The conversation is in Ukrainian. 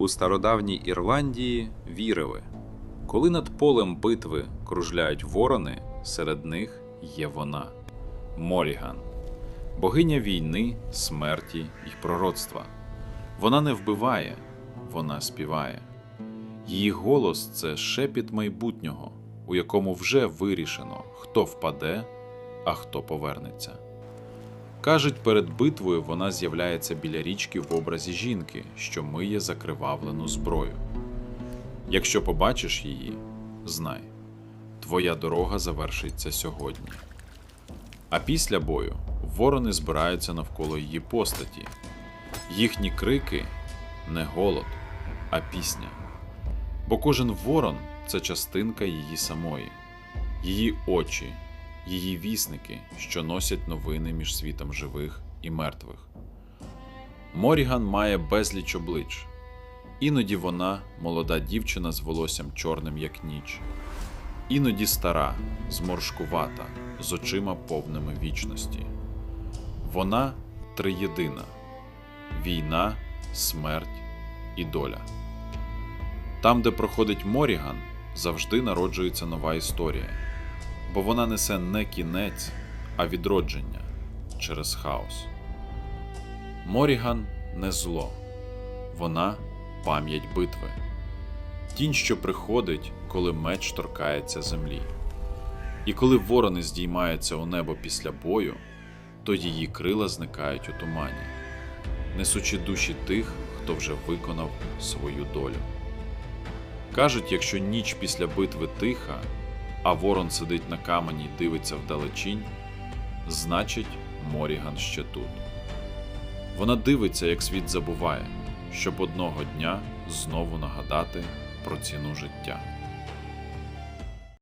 У стародавній Ірландії вірили, коли над полем битви кружляють ворони, серед них є вона Моріган, богиня війни, смерті і пророцтва. Вона не вбиває, вона співає. Її голос це шепіт майбутнього, у якому вже вирішено, хто впаде, а хто повернеться. Кажуть, перед битвою вона з'являється біля річки в образі жінки, що миє закривавлену зброю. Якщо побачиш її, знай, твоя дорога завершиться сьогодні. А після бою ворони збираються навколо її постаті. Їхні крики не голод, а пісня. Бо кожен ворон це частинка її самої, її очі, її вісники, що носять новини між світом живих і мертвих. Моріган має безліч облич. Іноді вона молода дівчина з волоссям чорним, як ніч, іноді стара, зморшкувата, з очима повними вічності. Вона триєдина війна, смерть і доля. Там, де проходить Моріган, завжди народжується нова історія, бо вона несе не кінець, а відродження через хаос. Моріган не зло, вона пам'ять битви, тінь, що приходить, коли меч торкається землі. І коли ворони здіймаються у небо після бою, то її крила зникають у тумані, несучи душі тих, хто вже виконав свою долю. Кажуть, якщо ніч після битви тиха, а ворон сидить на камені й дивиться вдалечінь, значить, Моріган ще тут. Вона дивиться, як світ забуває, щоб одного дня знову нагадати про ціну життя.